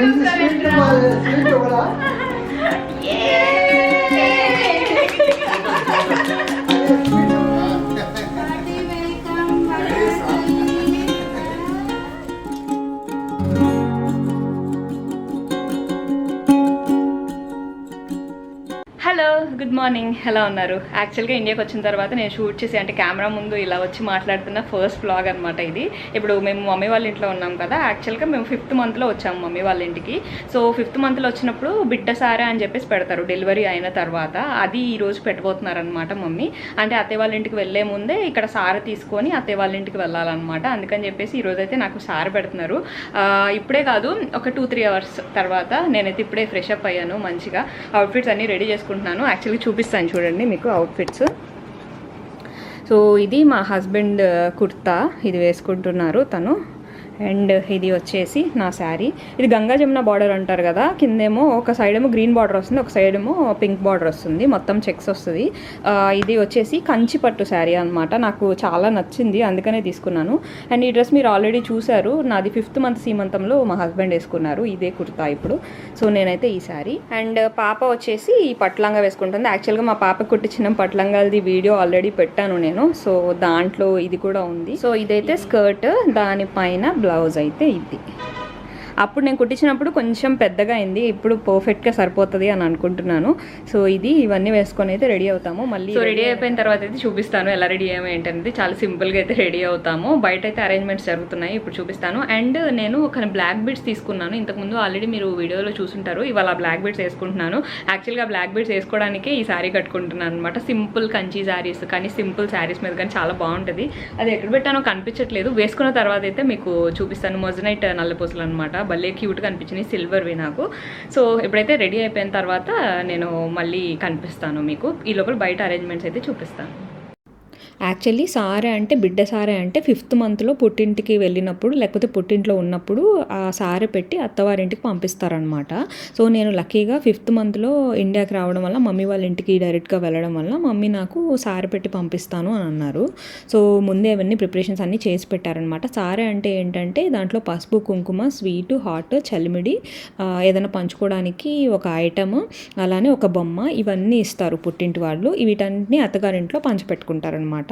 என்று சீட்டு சீட்டு வரா hello good morning. ఎలా ఉన్నారు? యాక్చువల్గా ఇండియాకి వచ్చిన తర్వాత నేను షూట్ చేసి అంటే కెమెరా ముందు ఇలా వచ్చి మాట్లాడుతున్న ఫస్ట్ బ్లాగ్ అనమాట ఇది. ఇప్పుడు మేము మమ్మీ వాళ్ళ ఇంట్లో ఉన్నాం కదా. యాక్చువల్గా మేము ఫిఫ్త్ మంత్లో వచ్చాము మమ్మీ వాళ్ళ ఇంటికి. సో ఫిఫ్త్ మంత్లో వచ్చినప్పుడు బిడ్డ సారే అని చెప్పేసి పెడతారు డెలివరీ అయిన తర్వాత. అది ఈరోజు పెట్టబోతున్నారనమాట అనమాట మమ్మీ. అంటే అత్తయ్య వాళ్ళ ఇంటికి వెళ్ళే ముందే ఇక్కడ సార తీసుకొని అత్తయ్య వాళ్ళ ఇంటికి వెళ్ళాలన్నమాట. అందుకని చెప్పేసి ఈరోజు అయితే నాకు సార పెడుతున్నారు. ఇప్పుడే కాదు ఒక టూ త్రీ అవర్స్ తర్వాత నేనైతే ఇప్పుడే ఫ్రెష్ అప్ అయ్యాను మంచిగా. అవుట్ఫిట్స్ అన్నీ రెడీ చేసుకుంటున్నాను. యాక్చువల్లీ చూపిస్తాను చూడండి మీకు అవుట్ఫిట్స్ సో ఇది మా హస్బెండ్ uh, కుర్తా. ఇది వేసుకుంటున్నారు తను. అండ్ ఇది వచ్చేసి నా శారీ. ఇది గంగా జమున బార్డర్ అంటారు కదా కిందేమో ఒక సైడ్ ఏమో గ్రీన్ బార్డర్ వస్తుంది ఒక సైడ్ ఏమో పింక్ బార్డర్ వస్తుంది మొత్తం చెక్స్ వస్తుంది. ఇది వచ్చేసి కంచి పట్టు శారీ అనమాట నాకు చాలా నచ్చింది అందుకనే తీసుకున్నాను. అండ్ ఈ డ్రెస్ మీరు ఆల్రెడీ చూశారు నాది ఫిఫ్త్ మంత్ సీమంతంలో మా హస్బెండ్ వేసుకున్నారు ఇదే కుర్తా ఇప్పుడు. సో నేనైతే ఈ శారీ. అండ్ పాప వచ్చేసి ఈ పట్లంగా వేసుకుంటుంది. యాక్చువల్గా మా పాప కుట్టించిన పట్లంగాది వీడియో ఆల్రెడీ పెట్టాను నేను సో దాంట్లో ఇది కూడా ఉంది. సో ఇదైతే స్కర్ట్ దానిపైన బ్లౌజ్ బ్లౌజ్ అయితే ఇది. అప్పుడు నేను కుట్టించినప్పుడు కొంచెం పెద్దగా అయింది. ఇప్పుడు పర్ఫెక్ట్గా సరిపోతుంది అని అనుకుంటున్నాను. సో ఇది ఇవన్నీ వేసుకొని అయితే రెడీ అవుతాము. మళ్ళీ సో రెడీ అయిపోయిన తర్వాత అయితే చూపిస్తాను ఎలా రెడీ అయ్యాము ఏంటనేది చాలా సింపుల్గా అయితే రెడీ అవుతాము. బయట అయితే అరేంజ్మెంట్స్ జరుగుతున్నాయి. ఇప్పుడు చూపిస్తాను. అండ్ నేను ఒక బ్లాక్ బీడ్స్ తీసుకున్నాను. ఇంతకుముందు ఆల్రెడీ మీరు వీడియోలో చూసుంటారు. ఇవాళ బ్లాక్ బీడ్స్ వేసుకుంటున్నాను. యాక్చువల్గా బ్లాక్ బీడ్స్ వేసుకోవడానికే ఈ శారీ కట్టుకుంటున్నాను అనమాట సింపుల్ కంచి శారీస్ కానీ సింపుల్ శారీస్ మీద కానీ చాలా బాగుంటుంది. అది ఎక్కడ పెట్టానో కనిపించట్లేదు. వేసుకున్న తర్వాత అయితే మీకు చూపిస్తాను. మొజనైట్ నల్లపూసలు అనమాట భలే క్యూట్గా అనిపించినాయి సిల్వర్వి నాకు. సో ఇప్పుడైతే రెడీ అయిపోయిన తర్వాత నేను మళ్ళీ కనిపిస్తాను మీకు. ఈ లోపల బయట అరేంజ్మెంట్స్ అయితే చూపిస్తాను. యాక్చువల్లీ సారే అంటే బిడ్డ సారే అంటే ఫిఫ్త్ మంత్లో పుట్టింటికి వెళ్ళినప్పుడు లేకపోతే పుట్టింట్లో ఉన్నప్పుడు ఆ సారె పెట్టి అత్తవారింటికి పంపిస్తారనమాట సో నేను లక్కీగా ఫిఫ్త్ మంత్లో ఇండియాకి రావడం వల్ల మమ్మీ వాళ్ళ ఇంటికి డైరెక్ట్గా వెళ్ళడం వల్ల మమ్మీ నాకు సారె పెట్టి పంపిస్తాను అని అన్నారు. సో ముందే అవన్నీ ప్రిపరేషన్స్ అన్నీ చేసి పెట్టారనమాట సారె అంటే ఏంటంటే దాంట్లో పసుపు కుంకుమ స్వీటు హాట్ చలిమిడి ఏదైనా పంచుకోవడానికి ఒక ఐటమ్ అలానే ఒక బొమ్మ ఇవన్నీ ఇస్తారు పుట్టింటి వాళ్ళు. వీటన్నిటిని అత్తగారింట్లో పంచిపెట్టుకుంటారనమాట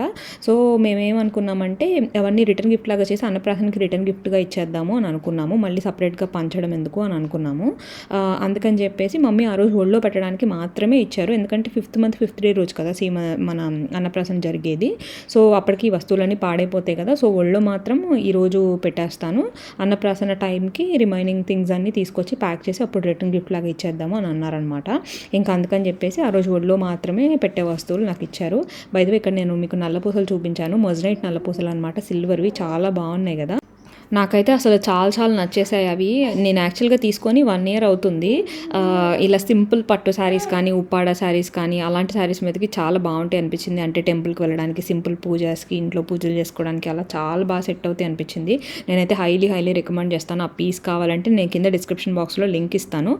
సో మేమేమనుకున్నామంటే అవన్నీ రిటర్న్ గిఫ్ట్ లాగా చేసి అన్నప్రాసనకి రిటర్న్ గిఫ్ట్గా ఇచ్చేద్దాము అని అనుకున్నాము. మళ్ళీ సపరేట్గా పంచడం ఎందుకు అని అనుకున్నాము. అందుకని చెప్పేసి మమ్మీ ఆ రోజు ఒళ్ళో పెట్టడానికి మాత్రమే ఇచ్చారు. ఎందుకంటే ఫిఫ్త్ మంత్ ఫిఫ్త్ డే రోజు కదా సీమ మన అన్నప్రాసన జరిగేది. సో అప్పటికి ఈ వస్తువులన్నీ పాడైపోతాయి కదా. సో ఒళ్ళో మాత్రం ఈరోజు పెట్టేస్తాను. అన్నప్రాసన టైంకి రిమైనింగ్ థింగ్స్ అన్నీ తీసుకొచ్చి ప్యాక్ చేసి అప్పుడు రిటర్న్ గిఫ్ట్ లాగా ఇచ్చేద్దాము అని అన్నారనమాట. ఇంకా అందుకని చెప్పేసి ఆ రోజు ఒళ్ళో మాత్రమే పెట్టే వస్తువులు నాకు ఇచ్చారు. బయట ఇక్కడ నేను మీకు నల్లపూసలు చూపించాను. మొజనైట్ నల్లపూసలు అనమాట సిల్వర్వి చాలా బాగున్నాయి కదా. నాకైతే అసలు చాలా చాలా నచ్చేసాయి అవి. నేను యాక్చువల్గా తీసుకొని వన్ ఇయర్ అవుతుంది. ఇలా సింపుల్ పట్టు శారీస్ కానీ ఉప్పాడ శారీస్ కానీ అలాంటి శారీస్ మీదకి చాలా బాగుంటాయి అనిపించింది. అంటే టెంపుల్కి వెళ్ళడానికి సింపుల్ పూజస్కి ఇంట్లో పూజలు చేసుకోవడానికి అలా చాలా బాగా సెట్ అవుతాయి అనిపించింది. నేనైతే హైలీ హైలీ రికమెండ్ చేస్తాను. ఆ పీస్ కావాలంటే నేను కింద డిస్క్రిప్షన్ బాక్స్లో లింక్ ఇస్తాను.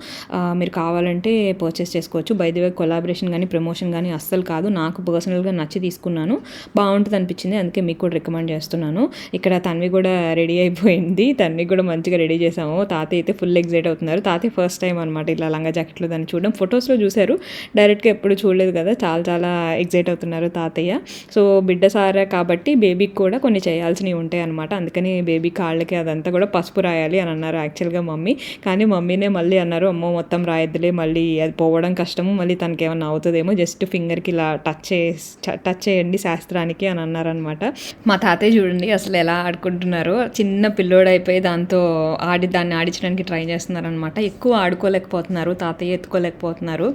మీరు కావాలంటే పర్చేస్ చేసుకోవచ్చు. బై ది వే కొలాబరేషన్ కానీ ప్రమోషన్ కానీ అస్సలు కాదు. నాకు పర్సనల్గా నచ్చి తీసుకున్నాను. బాగుంటుంది అనిపించింది. అందుకే మీకు కూడా రికమెండ్ చేస్తున్నాను. ఇక్కడ తన్వి కూడా రెడీ అయిపోయింది. దాన్ని కూడా మంచిగా రెడీ చేసాము. తాతయ్య అయితే ఫుల్ ఎగ్జైట్ అవుతున్నారు. తాతయ్య ఫస్ట్ టైం అనమాట ఇలా లంగా జాకెట్లో దాన్ని చూడడం. ఫొటోస్లో చూశారు. డైరెక్ట్గా ఎప్పుడు చూడలేదు కదా. చాలా చాలా ఎగ్జైట్ అవుతున్నారు తాతయ్య. సో బిడ్డ సారా కాబట్టి బేబీకి కూడా కొన్ని చేయాల్సినవి ఉంటాయి అనమాట అందుకని బేబీ కాళ్ళకి అదంతా కూడా పసుపు రాయాలి అని అన్నారు యాక్చువల్గా మమ్మీ. కానీ మమ్మీనే మళ్ళీ అన్నారు అమ్మో మొత్తం రాయద్దులే. మళ్ళీ అది పోవడం కష్టము. మళ్ళీ తనకి ఏమన్నా అవుతుందేమో. జస్ట్ ఫింగర్కి ఇలా టచ్ చేసి టచ్ చేయండి శాస్త్రానికి అని అన్నారనమాట మా తాతయ్య చూడండి అసలు ఎలా ఆడుకుంటున్నారో. చిన్న పిల్లోడు అయిపోయి దాంతో ఆడి దాన్ని ఆడించడానికి ట్రై చేస్తున్నారనమాట ఎక్కువ ఆడుకోలేకపోతున్నారు తాతయ్య ఎత్తుకోలేకపోతున్నారు.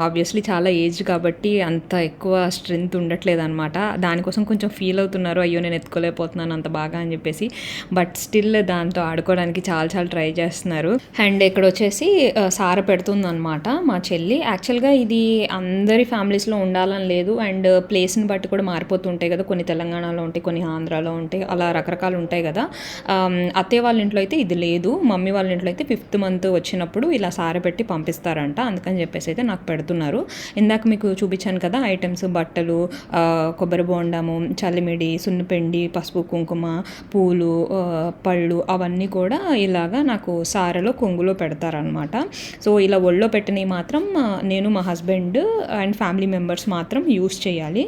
ఆబ్వియస్లీ చాలా ఏజ్ కాబట్టి అంత ఎక్కువ స్ట్రెంగ్త్ ఉండట్లేదు అనమాట దానికోసం కొంచెం ఫీల్ అవుతున్నారు అయ్యో నేను ఎత్తుకోలేకపోతున్నాను అంత బాగా అని చెప్పేసి. బట్ స్టిల్ దాంతో ఆడుకోవడానికి చాలా చాలా ట్రై చేస్తున్నారు. అండ్ ఇక్కడ వచ్చేసి సార పెడుతుందనమాట మా చెల్లి. యాక్చువల్గా ఇది అందరి ఫ్యామిలీస్లో ఉండాలని లేదు. అండ్ ప్లేస్ని బట్టి కూడా మారిపోతుంటాయి కదా. కొన్ని తెలంగాణలో ఉంటాయి కొన్ని ఆంధ్రాలో ఉంటాయి. అలా రకరకాలు ఉంటాయి కదా. అత్తయ్య వాళ్ళ ఇంట్లో అయితే ఇది లేదు. మమ్మీ వాళ్ళ ఇంట్లో అయితే ఫిఫ్త్ మంత్ వచ్చినప్పుడు ఇలా సారె పెట్టి పంపిస్తారంట. అందుకని చెప్పేసి అయితే నాకు పెడుతున్నారు. ఇందాక మీకు చూపించాను కదా ఐటమ్స్ బట్టలు కొబ్బరి బోండము చలిమిడి సున్నిపిండి పసుపు కుంకుమ పూలు పళ్ళు అవన్నీ కూడా ఇలాగా నాకు సారెలో కొంగులో పెడతారనమాట సో ఇలా ఒళ్ళో పెట్టినవి మాత్రం నేను మా హస్బెండ్ అండ్ ఫ్యామిలీ మెంబర్స్ మాత్రం యూస్ చేయాలి.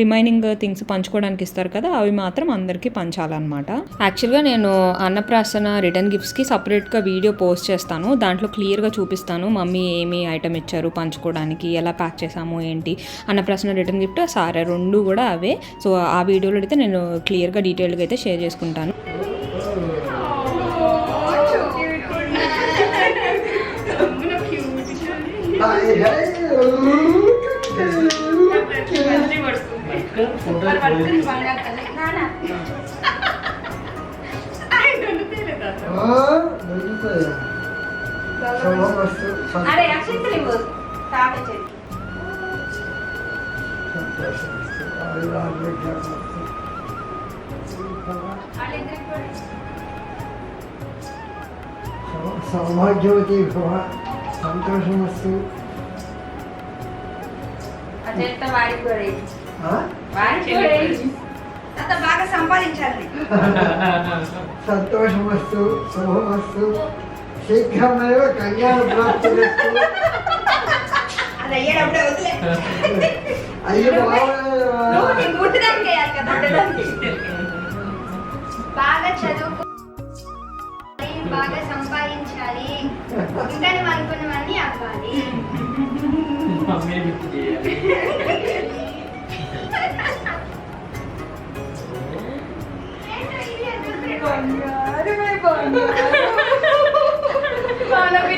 రిమైనింగ్ థింగ్స్ పంచుకోవడానికి ఇస్తారు కదా అవి మాత్రం అందరికీ పంచాలన్నమాట. యాక్చువల్గా నేను అన్నప్రాసన రిటర్న్ గిఫ్ట్స్కి సపరేట్గా వీడియో పోస్ట్ చేస్తాను. దాంట్లో క్లియర్గా చూపిస్తాను మమ్మీ ఏమి ఐటమ్ ఇచ్చారు పంచుకోవడానికి ఎలా ప్యాక్ చేసాము ఏంటి? అన్నప్రాసన రిటర్న్ గిఫ్ట్ సారే రెండు కూడా అవే. సో ఆ వీడియోలో అయితే నేను క్లియర్గా డీటెయిల్గా అయితే షేర్ చేసుకుంటాను. అరే అక్షంతలు ఇవ్వు తాత చేతి వాళ్ళిద్దరికి కూడా సౌభాగ్యవతి భవ సంతోషమస్తు ఆ చేత వాడికి కూడా ఇవ్వు. ఆ? వాడికి కూడా తాత బాగా సంపాదించాలి. సంతోషమస్తు శుభమస్తు శీఘ్రమేవ కళ్యాణ ప్రాప్తి అది అయ్యేటప్పుడే వదిలే. అయ్యో బాగా చదువుకో బాగా సంపాదించాలి. ఇంకా నువ్వు అనుకున్నవన్నీ అవ్వాలి.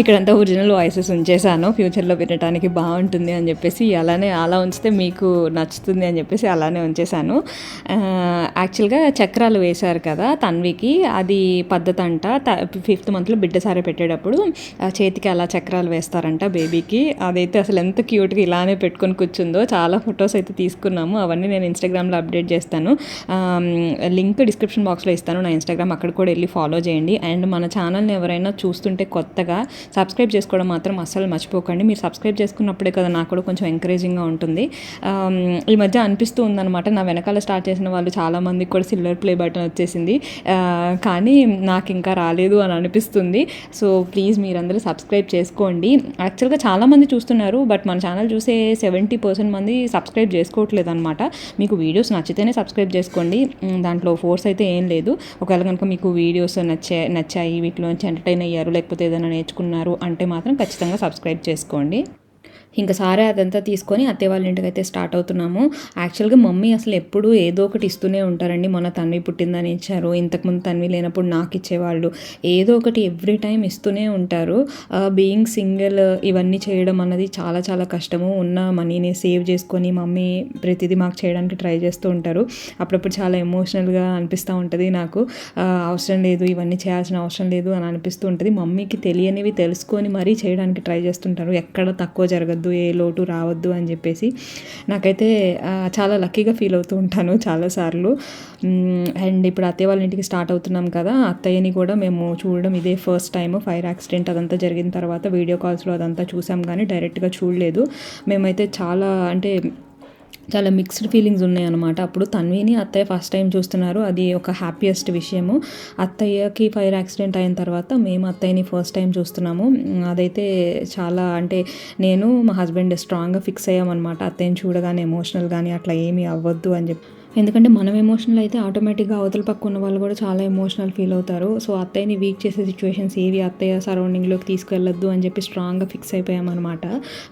ఇక్కడంతా ఒరిజినల్ వాయిసెస్ ఉంచేసాను ఫ్యూచర్లో వినడానికి బాగుంటుంది అని చెప్పేసి అలానే అలా ఉంచితే మీకు నచ్చుతుంది అని చెప్పేసి అలానే ఉంచేసాను యాక్చువల్గా చక్రాలు వేశారు కదా తన్వికి. అది పద్ధతి అంట. ఫిఫ్త్ మంత్లో బిడ్డ సారే పెట్టేటప్పుడు చేతికి అలా చక్రాలు వేస్తారంట బేబీకి. అదైతే అసలు ఎంత క్యూట్గా ఇలానే పెట్టుకొని కూర్చుందో చాలా ఫొటోస్ అయితే తీసుకున్నాము. అవన్నీ నేను ఇన్స్టాగ్రామ్లో అప్డేట్ చేస్తాను. లింక్ డిస్క్రిప్షన్ బాక్స్లో ఇస్తాను. నా ఇన్స్టాగ్రామ్ అక్కడ కూడా వెళ్ళి ఫాలో చేయండి. అండ్ మన ఛానల్ని ఎవరైనా చూస్తుంటే కొత్త కొత్తగా సబ్స్క్రైబ్ చేసుకోవడం మాత్రం అస్సలు మర్చిపోకండి. మీరు సబ్స్క్రైబ్ చేసుకున్నప్పుడే కదా నాకు కూడా కొంచెం ఎంకరేజింగ్గా ఉంటుంది. ఈ మధ్య అనిపిస్తూ ఉందన్నమాట. నా వెనకాల స్టార్ట్ చేసిన వాళ్ళు చాలామందికి కూడా సిల్వర్ ప్లే బటన్ వచ్చేసింది. కానీ నాకు ఇంకా రాలేదు అని అనిపిస్తుంది. సో ప్లీజ్ మీరందరూ సబ్స్క్రైబ్ చేసుకోండి. యాక్చువల్గా చాలామంది చూస్తున్నారు బట్ మన ఛానల్ చూసే సెవెంటీ పర్సెంట్ మంది సబ్స్క్రైబ్ చేసుకోవట్లేదు అనమాట మీకు వీడియోస్ నచ్చితేనే సబ్స్క్రైబ్ చేసుకోండి. దాంట్లో ఫోర్స్ అయితే ఏం లేదు. ఒకవేళ కనుక మీకు వీడియోస్ నచ్చే నచ్చాయి వీటిలోంచి ఎంటర్టైన్ అయ్యారు లేకపోతే ఏదైనా నేర్చుకున్నారు అంటే మాత్రం ఖచ్చితంగా సబ్స్క్రైబ్ చేసుకోండి. ఇంకా సారే అదంతా తీసుకొని అత్తే వాళ్ళ ఇంటికి అయితే స్టార్ట్ అవుతున్నాము. యాక్చువల్గా మమ్మీ అసలు ఎప్పుడూ ఏదో ఒకటి ఇస్తూనే ఉంటారండి. మొన్న తన్వి పుట్టిందని ఇచ్చారు. ఇంతకుముందు తన్వి లేనప్పుడు నాకు ఇచ్చేవాళ్ళు. ఏదో ఒకటి ఎవ్రీ టైం ఇస్తూనే ఉంటారు. బీయింగ్ సింగిల్ ఇవన్నీ చేయడం అన్నది చాలా చాలా కష్టము. ఉన్న మనీని సేవ్ చేసుకొని మమ్మీ ప్రతిదీ మాకు చేయడానికి ట్రై చేస్తూ ఉంటారు. అప్పుడప్పుడు చాలా ఎమోషనల్గా అనిపిస్తూ ఉంటుంది నాకు. అవసరం లేదు ఇవన్నీ చేయాల్సిన అవసరం లేదు అని అనిపిస్తూ ఉంటుంది. మమ్మీకి తెలియనివి తెలుసుకొని మరీ చేయడానికి ట్రై చేస్తుంటారు. ఎక్కడ తక్కువ జరగదు రావద్దు ఏ లోటు రావద్దు అని చెప్పేసి నాకైతే చాలా లక్కీగా ఫీల్ అవుతూ ఉంటాను చాలాసార్లు అండ్ ఇప్పుడు అత్తయ్య వాళ్ళ ఇంటికి స్టార్ట్ అవుతున్నాం కదా అత్తయ్యని కూడా మేము చూడడం ఇదే ఫస్ట్ టైం ఫైర్ యాక్సిడెంట్ అదంతా జరిగిన తర్వాత వీడియో కాల్స్లో అదంతా చూసాం కానీ డైరెక్ట్గా చూడలేదు. మేమైతే చాలా అంటే చాలా మిక్స్డ్ ఫీలింగ్స్ ఉన్నాయనమాట అప్పుడు తన్విని అత్తయ్య ఫస్ట్ టైం చూస్తున్నారు. అది ఒక హ్యాపీయెస్ట్ విషయము. అత్తయ్యకి ఫైర్ యాక్సిడెంట్ అయిన తర్వాత మేము అత్తయ్యని ఫస్ట్ టైం చూస్తున్నాము. అదైతే చాలా అంటే నేను మా హస్బెండ్ స్ట్రాంగ్గా ఫిక్స్ అయ్యామన్నమాట. అత్తయ్యని చూడగానే ఎమోషనల్ కానీ అట్లా ఏమీ అవ్వద్దు అని చెప్పి ఎందుకంటే మనం ఎమోషనల్ అయితే ఆటోమేటిక్గా అవతల పక్క ఉన్న వాళ్ళు కూడా చాలా ఎమోషనల్ ఫీల్ అవుతారు. సో అత్తయ్యని వీక్ చేసే సిచ్యువేషన్స్ ఏవి అత్తయ్య సరౌండింగ్లోకి తీసుకెళ్ళొద్దు అని చెప్పి స్ట్రాంగ్గా ఫిక్స్ అయిపోయామన్నమాట.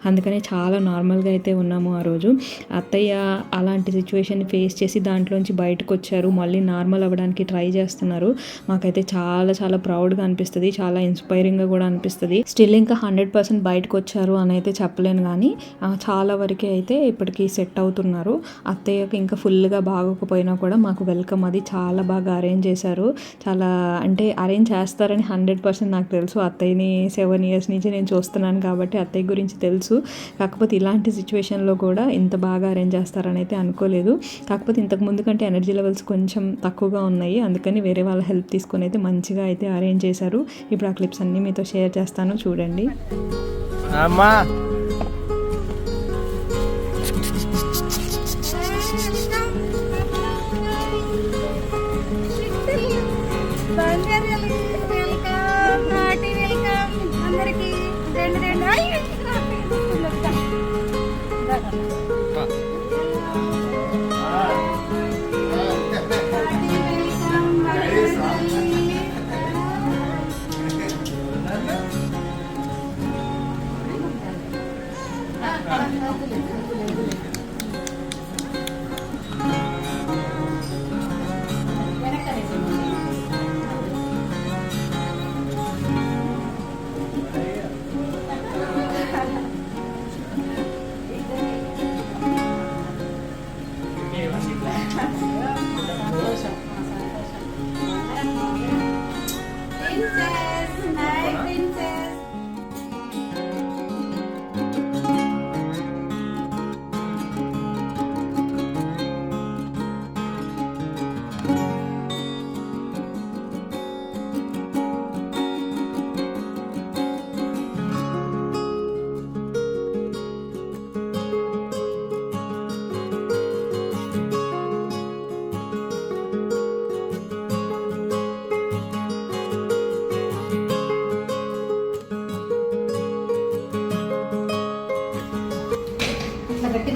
అందుకనే చాలా నార్మల్గా అయితే ఉన్నాము ఆ రోజు. అత్తయ్య అలాంటి సిచ్యువేషన్ని ఫేస్ చేసి దాంట్లోంచి బయటకు వచ్చారు. మళ్ళీ నార్మల్ అవ్వడానికి ట్రై చేస్తున్నారు. మాకైతే చాలా చాలా ప్రౌడ్గా అనిపిస్తుంది. చాలా ఇన్స్పైరింగ్గా కూడా అనిపిస్తుంది. స్టిల్ ఇంకా హండ్రెడ్ పర్సెంట్ బయటకు వచ్చారు అని అయితే చెప్పలేను కానీ చాలా వరకే అయితే ఇప్పటికీ సెట్ అవుతున్నారు. అత్తయ్యకి ఇంకా ఫుల్గా బాగోకపోయినా కూడా మాకు వెల్కమ్ అది చాలా బాగా అరేంజ్ చేశారు. చాలా అంటే అరేంజ్ చేస్తారని హండ్రెడ్ పర్సెంట్ నాకు తెలుసు. అత్తయ్యని సెవెన్ ఇయర్స్ నుంచి నేను చూస్తున్నాను కాబట్టి అత్తయ్య గురించి తెలుసు. కాకపోతే ఇలాంటి సిచ్యువేషన్లో కూడా ఇంత బాగా అరేంజ్ చేస్తారని అయితే అనుకోలేదు. కాకపోతే ఇంతకు ముందు కంటే ఎనర్జీ లెవెల్స్ కొంచెం తక్కువగా ఉన్నాయి. అందుకని వేరే వాళ్ళ హెల్ప్ తీసుకొని అయితే మంచిగా అయితే అరేంజ్ చేశారు. ఇప్పుడు ఆ క్లిప్స్ అన్నీ మీతో షేర్ చేస్తాను. చూడండి. అమ్మా!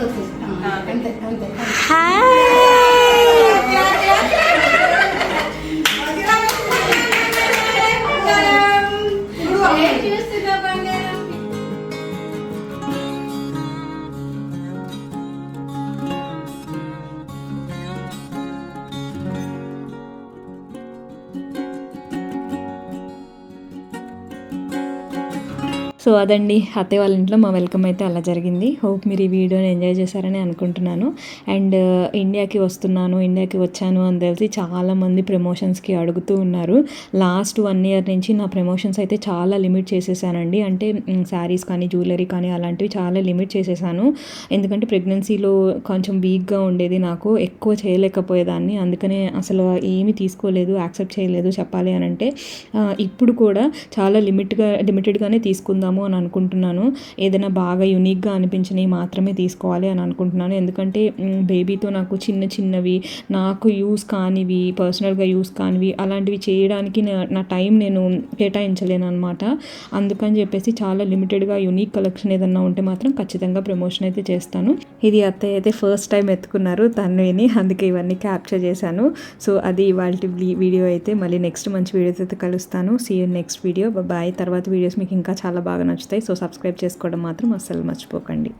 చూస్తున్నా సో అదండి అత్తయ్య వాళ్ళ ఇంట్లో మా వెల్కమ్ అయితే అలా జరిగింది. హోప్ మీరు ఈ వీడియోని ఎంజాయ్ చేశారని అనుకుంటున్నాను. అండ్ ఇండియాకి వస్తున్నాను ఇండియాకి వచ్చాను అని తెలిసి చాలామంది ప్రమోషన్స్కి అడుగుతూ ఉన్నారు. లాస్ట్ వన్ ఇయర్ నుంచి నా ప్రమోషన్స్ అయితే చాలా లిమిట్ చేసేసానండి. అంటే శారీస్ కానీ జ్యువెలరీ కానీ అలాంటివి చాలా లిమిట్ చేసేసాను. ఎందుకంటే ప్రెగ్నెన్సీలో కొంచెం వీక్గా ఉండేది నాకు ఎక్కువ చేయలేకపోయేదాన్ని. అందుకనే అసలు ఏమీ తీసుకోలేదు యాక్సెప్ట్ చేయలేదు చెప్పాలి అని అంటే ఇప్పుడు కూడా చాలా లిమిట్గా లిమిటెడ్గానే తీసుకుందాము అని అనుకుంటున్నాను. ఏదైనా బాగా యునిక్గా అనిపించినవి మాత్రమే తీసుకోవాలి అని అనుకుంటున్నాను. ఎందుకంటే బేబీతో నాకు చిన్న చిన్నవి నాకు యూస్ కానివి పర్సనల్గా యూస్ కానివి అలాంటివి చేయడానికి నా నా టైం నేను కేటాయించలేను అనమాట అందుకని చెప్పేసి చాలా లిమిటెడ్గా యునిక్ కలెక్షన్ ఏదన్నా ఉంటే మాత్రం ఖచ్చితంగా ప్రమోషన్ అయితే చేస్తాను. ఇది అత్తయ్య అయితే ఫస్ట్ టైం ఎత్తుకున్నారు. తన్విని అందుకే ఇవన్నీ క్యాప్చర్ చేశాను. సో అది ఇవాళ వీడియో అయితే మళ్ళీ నెక్స్ట్ మంచి వీడియోస్ అయితే కలుస్తాను. See you next video bye తర్వాత వీడియోస్ మీకు ఇంకా చాలా బాగా నచ్చుతాయి సో సబ్స్క్రైబ్ చేసుకోవడం మాత్రం అస్సలు మర్చిపోకండి.